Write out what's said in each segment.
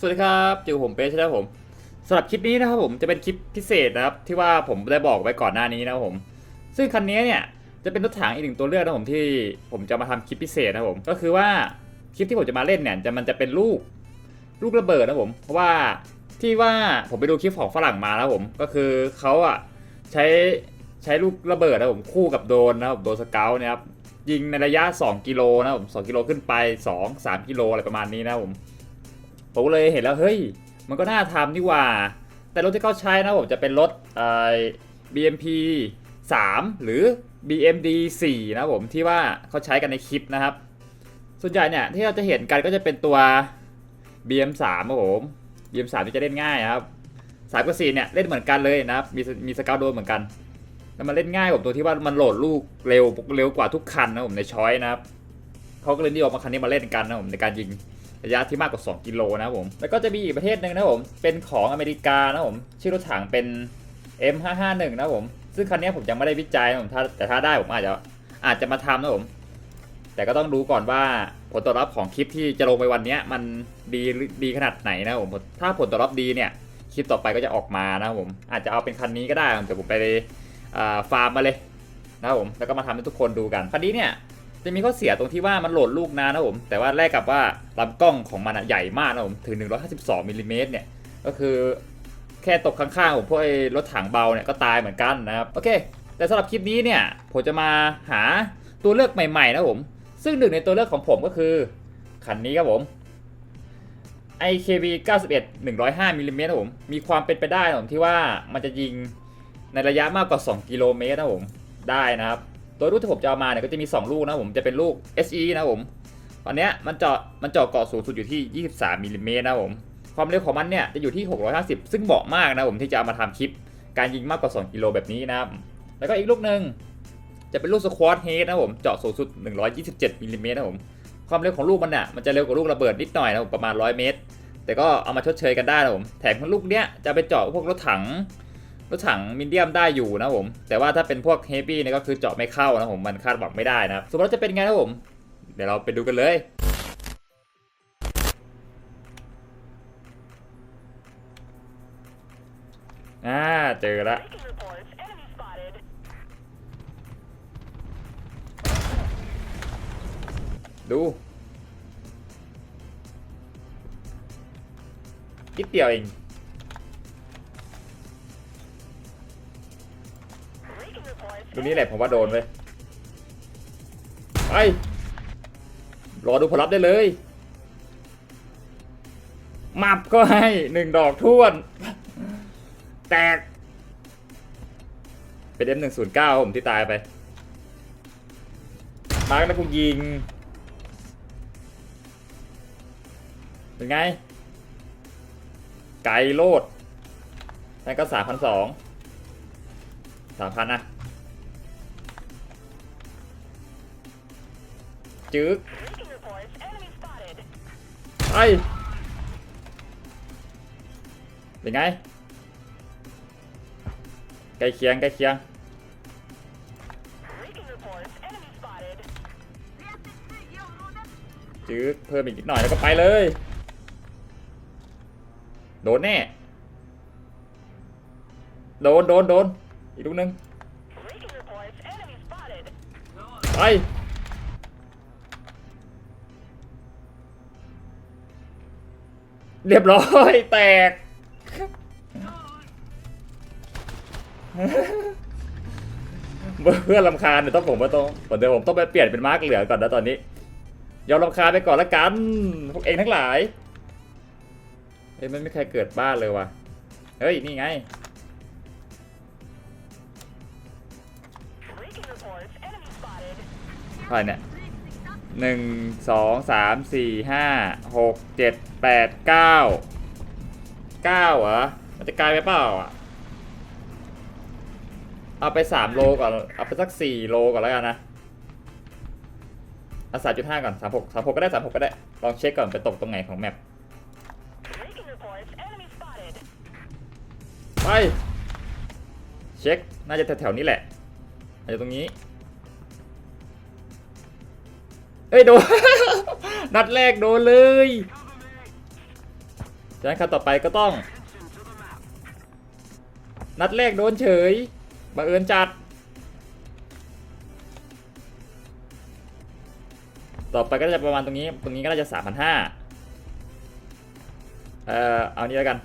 สวัสดีครับเจอผมเป๊ะใช่ไหมผมสำหรับคลิปนี้นะครับผมจะเป็นคลิปพิเศษนะครับที่ว่าผมได้บอกไว้ก่อนหน้านี้นะครับผม ซึ่งคันนี้เนี่ยจะเป็นรถถังอีกหนึ่งตัวเลือกนะครับผมที่ผมจะมาทำคลิปพิเศษนะครับผมก็คือว่าคลิปที่ผมจะมาเล่นเนี่ยจะมันจะเป็นลูกลูกระเบิดนะครับผมเพราะว่าที่ว่าผมไปดูคลิปของฝรั่งมานะครับผมก็คือเขาอะใช้ใช้ลูกระเบิดนะครับผมคู่กับโดนนะครับผมโดนสเกลนะครับยิงในระยะ 2 กิโลนะครับผม2กิโลขึ้นไป 2 3 กิโลอะไรประมาณนี้นะครับผม ผมเลยเห็นแล้วเฮ้ย มันก็น่าทำนี่ว่า แต่รถที่เขาใช้นะผมจะเป็นรถเอ่อ BMP 3 หรือ BMD 4นะผมที่ว่าเขาใช้กันในคลิปนะครับ ส่วนใหญ่เนี่ยที่เราจะเห็นกันก็จะเป็นตัว BM 3ครับผม BM 3ที่จะเล่นง่ายครับ3กับ4เนี่ยเล่นเหมือนกันเลยนะครับมีมีสเกลโดนเหมือนกันแล้วมันเล่นง่ายผมตัวที่ว่ามันโหลดลูกเร็วเร็วกว่าทุกคันนะผมในช้อยนะครับเขาก็เลยนิยมมาคันนี้มาเล่นกันนะผมในการยิง ระยะที่มากกว่า 2 กิโลนะครับผม แล้วก็จะมีอีกประเทศหนึ่งนะครับผม เป็นของอเมริกานะครับผม ชื่อรถถังเป็น M551 นะครับผม ซึ่งคันนี้ผมยังไม่ได้วิจัยนะผมแต่ถ้าได้ผมอาจจะอาจจะมาทำนะผม แต่ก็ต้องดูก่อนว่าผลตอบรับของคลิปที่จะลงไปวันนี้มันดีดีขนาดไหนนะผม ถ้าผลตอบรับดีเนี่ยคลิปต่อไปก็จะออกมานะผม อาจจะเอาเป็นคันนี้ก็ได้แต่ผมไปฟาร์มมาเลยนะครับผม แล้วก็มาทำให้ทุกคนดูกัน คันนี้เนี่ย จะมีข้อเสียตรงที่ว่ามันโหลดลูกนานนะผม แต่ว่าแลกกับว่าลำกล้องของมันใหญ่มากนะผม ถึง 152มิลลิเมตรเนี่ย ก็คือแค่ตกข้างๆผมพวกไอ้รถถังเบาเนี่ยก็ตายเหมือนกันนะครับ โอเค แต่สำหรับคลิปนี้เนี่ย ผมจะมาหาตัวเลือกใหม่ๆนะผม ซึ่งหนึ่งในตัวเลือกของผมก็คือคันนี้ครับผม IKB 91 105มิลลิเมตรนะผม มีความเป็นไปได้นะผมที่ว่ามันจะยิงในระยะมากกว่า 2 กิโลเมตรนะผม ได้นะครับ โดยลูกที่ผมจะเอามาเนี่ยก็จะมี 2 ลูกนะผมจะเป็นลูก SE นะผมตอนเนี้ยมันเจาะมันเจาะเกาะสูงสุดอยู่ที่ 23มิลลิเมตรนะผมความเร็วของมันเนี่ยจะอยู่ที่ 650 ซึ่งเหมาะมากนะผมที่จะเอามาทำคลิป การยิงมากกว่า 2 กิโลแบบนี้นะครับแล้วก็อีกลูกหนึ่งจะเป็นลูกสควอตเฮดนะผมเจาะสูงสุด 127มิลลิเมตรนะผมความเร็วของลูกมันเนี่ยมันจะเร็วกว่าลูกระเบิดนิดหน่อยนะผมประมาณ 100 เมตร แต่ก็เอามาชดเชยกันได้นะผมแถมของลูกเนี้ยจะไปเจาะพวกรถถัง รถถังมินเดียมได้อยู่นะผม แต่ว่าถ้าเป็นพวกเฮฟวี่เนี่ยก็คือเจาะไม่เข้านะผมมันคาดหวังไม่ได้นะครับสมมติว่าจะเป็นไงนะผม เดี๋ยวเราไปดูกันเลยอ่าเจอละดูนิดเดียวเอง reports. ดูนี่แหละผมว่าโดนไปไปรอดูผลลัพธ์ได้เลยมับก็ให้หนึ่งดอกท้วน แตก เป็น M109 ผมที่ตายไป มาร์กแล้วกูยิง เป็นไง ไกลโลดนั่นก็สามพันสองสามพันนะ จึ๊ก Making reports. Enemy spotted. ไปเป็นไงใกล้เคียงใกล้เคียง Making reports. Enemy spotted. จึ๊กเพิ่มอีกนิดหน่อยแล้วก็ไปเลย โดนแน่ โดนโดนโดนอีกลูกหนึง Making reports. Enemy spotted. ไป เรียบร้อยแตก เพื่อนลำคาญเดี๋ยวต้องผมว่าต้องเดี๋ยวผมต้องไปเปลี่ยนเป็นมาร์กเหลืองก่อนนะตอนนี้ยอมลำคาญไปก่อนละกัน พวกเองทั้งหลายเฮ้ยมันไม่มีใครเกิดบ้านเลยว่ะ เฮ้ย นี่ไง Making reports. Enemy spotted. เท่าไหร่เนี่ย หนึ่งสองสามสี่ห้าหกเจ็ดแปดเก้าเก้าเหรอมันจะกลายไปเปล่าอะ เอาไปสามโลก่อน เอาไปสักสี่โลก่อนแล้วกันนะเอาสามจุดห้าก่อนสามหกสามหกก็ได้สามหกก็ได้ ลองเช็คก่อนไปตกตรงไหนของแมปไป เช็ค น่าจะแถวๆนี้แหละอาจจะตรงนี้ เอ้ยโดน นัดแรกโดนเลยฉะนั้นคันต่อไปก็ต้อง นัดแรกโดนเฉยบังเอิญจัด ต่อไปก็จะประมาณตรงนี้ ตรงนี้ก็น่าจะสามพันห้าเอ่อ เอานี้แล้วกัน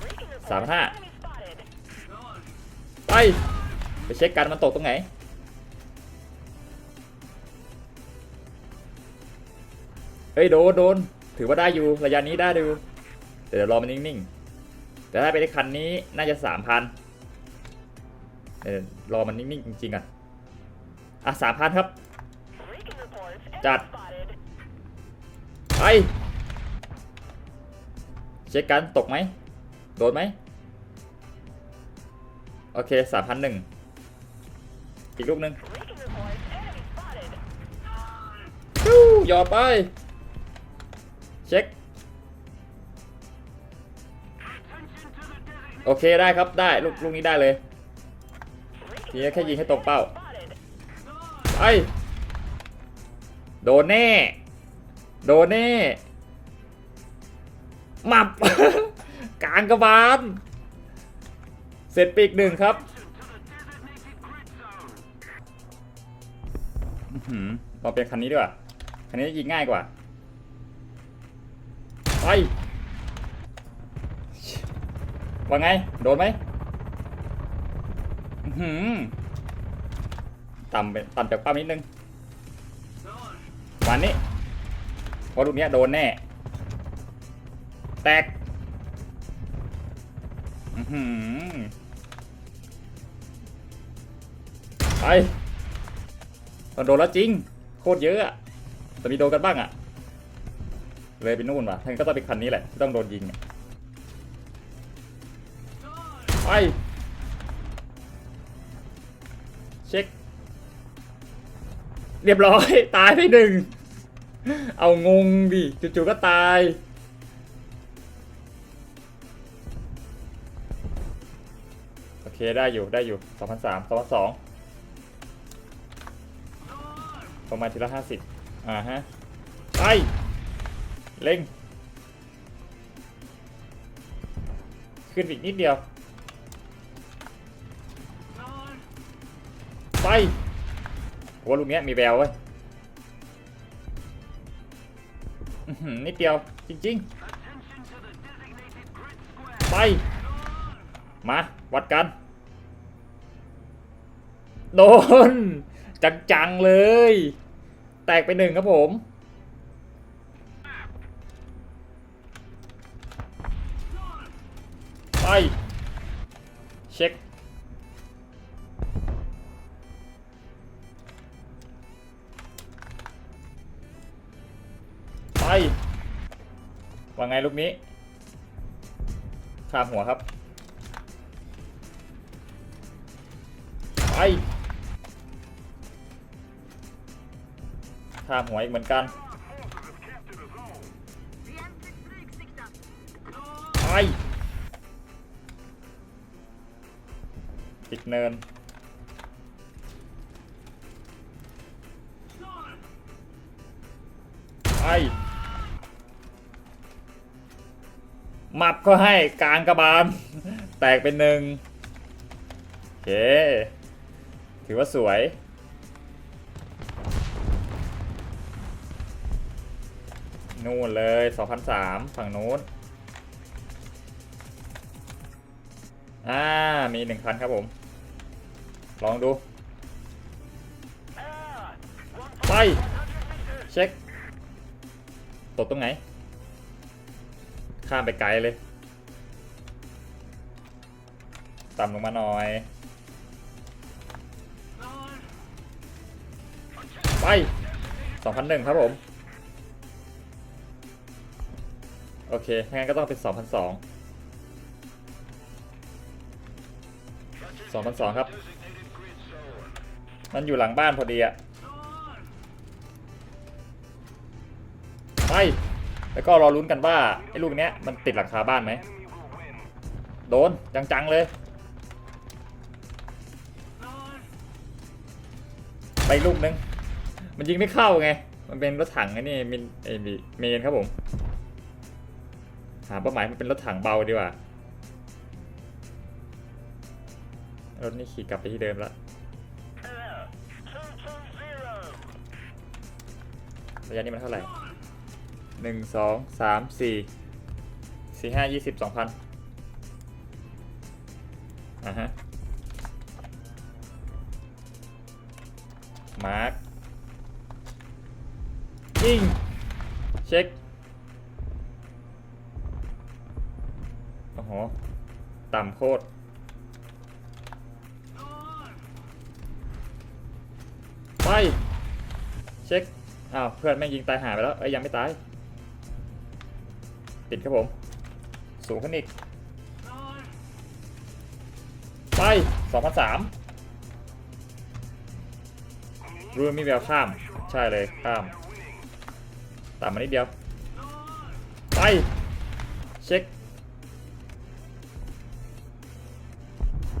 Breaking reports. Sám hạ. Enemy spotted. ไป ไปเช็คกันมันตกตรงไหน เฮ้ยโดนโดนถือว่าได้อยู่ระยะนี้ได้ดูแต่เดี๋ยวรอมันนิ่งๆแต่ถ้าไปในคันนี้น่าจะสามพันเดี๋ยวรอมันนิ่งๆจริงๆอะอะสามพันครับ Breaking reports. Chặt. Enemy spotted. ไปเช็คกันตกไหมโดนไหมโอเคสามพันหนึ่งอีกลูกหนึ่งยอดไป เช็ค โอเคได้ครับได้ลูกลูกนี้ได้เลย Breaking ทีนี้แค่ reports. ยิงให้ตรงเป้า Spotted. ไปโดนแน่ โดนแน่หมับกลางกระบาลเสร็จปีกหนึ่งครับอื้อหือเราเป็นคันนี้ดีกว่า คันนี้ยิงง่ายกว่า ไปว่าไง โดนไหมหือต่ำไปต่ำจากป้านิดนึงวันนี้เพราะลูกนี้โดนแน่ แตกหือไปมันโดนแล้วจริง โคตรเยอะอะแต่มีโดนกันบ้างอะ เลยไปนู่นว่ะท่านก็ต้องเป็นคันนี้แหละที่ต้องโดนยิงไปเช็ค เรียบร้อย ตายไปหนึ่ง เอางงดิจู่ๆก็ตายโอเคได้อยู่ได้อยู่สองพันสามสองพันสองประมาณทีละห้าสิบอ่าฮะ ไป เล็งขึ้นอีกนิดเดียว ไปว่าลูกเนี้ยมีแววเว้ยนิดเดียว จริง ๆ ไป มา วัดกัน โดน จัง ๆ เลย แตกไปหนึ่งครับผม เช็ค ไป ว่าไงลูกนี้ข้ามหัวครับ ไปข้ามหัวอีกเหมือนกัน ติดเนินไปมับก็ให้กลางกระบาล แตกเป็นหนึ่งโอเค ถือว่าสวยนู่นเลย 2,003 ฝั่งนู้น อ่า มีหนึ่งคันครับผม ลองดู ไป เช็ค ตกตรงไหน ข้ามไปไกลเลย ต่ำลงมาหน่อย ไป2,001ครับผม โอเคถ้างั้นก็ต้องเป็น2,002 2,002ครับ มันอยู่หลังบ้านพอดีอะไป แล้วก็รอลุ้นกันว่าไอ้ลูกเนี้ยมันติดหลังคาบ้านไหม โดนจังๆเลย ไปลูกนึง มันยิงไม่เข้าไง มันเป็นรถถังไอ้นี่มินไอ้บิเมนครับผม หาเป้าหมายมันเป็นรถถังเบาดีกว่า รถนี่ขี่กลับไปที่เดิมแล้ว ระยะนี้มันเท่าไหร่หนึ่งสองสามสี่สี่ห้ายี่สิบสองพันอ่าฮะมาร์คยิงเช็คโอ้โหต่ำโคตรไป เช็ค อ้าวเพื่อนแม่งยิงตายหายไปแล้วเอ้ยังไม่ตายติดครับผม สูงขึ้นอีกไปสองพันสามรู้มีแววข้าม ใช่เลยข้าม ตามมานิดเดียว ไป เช็ค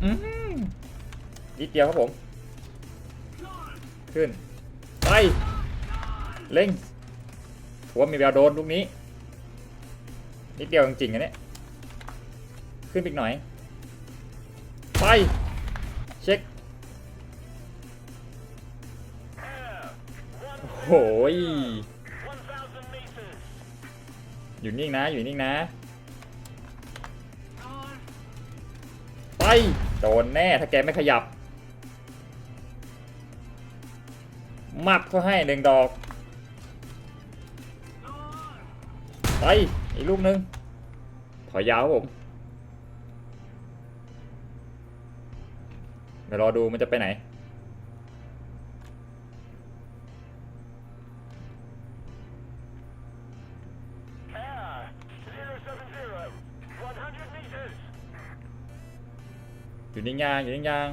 อืมนิดเดียวครับผม ขึ้น ไป เล็งผมว่ามีแววโดนลูกนี้ นิดเดียวจริงๆอันเนี้ยขึ้นอีกหน่อย ไปเช็คโอ้ยอยู่นิ่งนะอยู่นิ่งนะ ไปโดนแน่ถ้าแกไม่ขยับมับเขาให้หนึ่งดอก ไปอีกลูกหนึ่งถอยยาวครับผมเดี๋ยวรอดูมันจะไปไหน อยู่นิ่งยางอยู่นิ่งยาง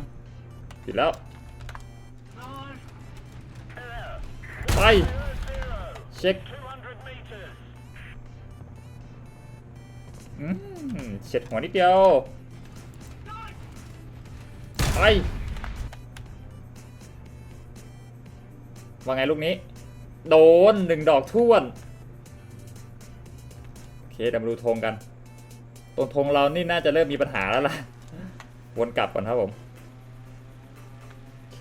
ติดแล้ว ไป เช็ค เฉียดหัวนิดเดียวไปว่าไงลูกนี้ โดนหนึ่งดอกท่วน โอเคเดี๋ยวมาดูธงกันตรงธงเรานี่น่าจะเริ่มมีปัญหาแล้วล่ะ วนกลับก่อนครับผม โอเค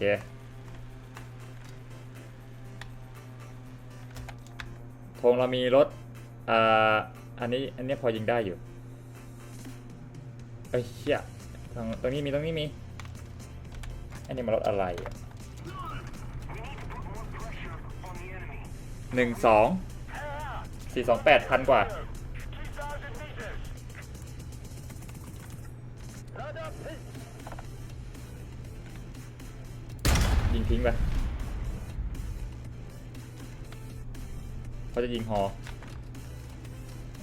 ธงเรามีรถอ่าอันนี้อันนี้พอยิงได้อยู่ เอ้ยเชี่ยทางตรงนี้มีตรงนี้มี อันนี้มารถอะไรหนึ่งสองสี่สองแปดพันกว่า ยิงทิ้งไปเขาจะยิงฮอ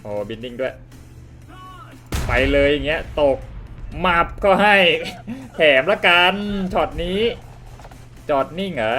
โอ้บินดิ้งด้วย ไปเลยอย่างเงี้ยตกมับก็ให้ แถมละกันช็อตนี้จอดนิ่งเหรอ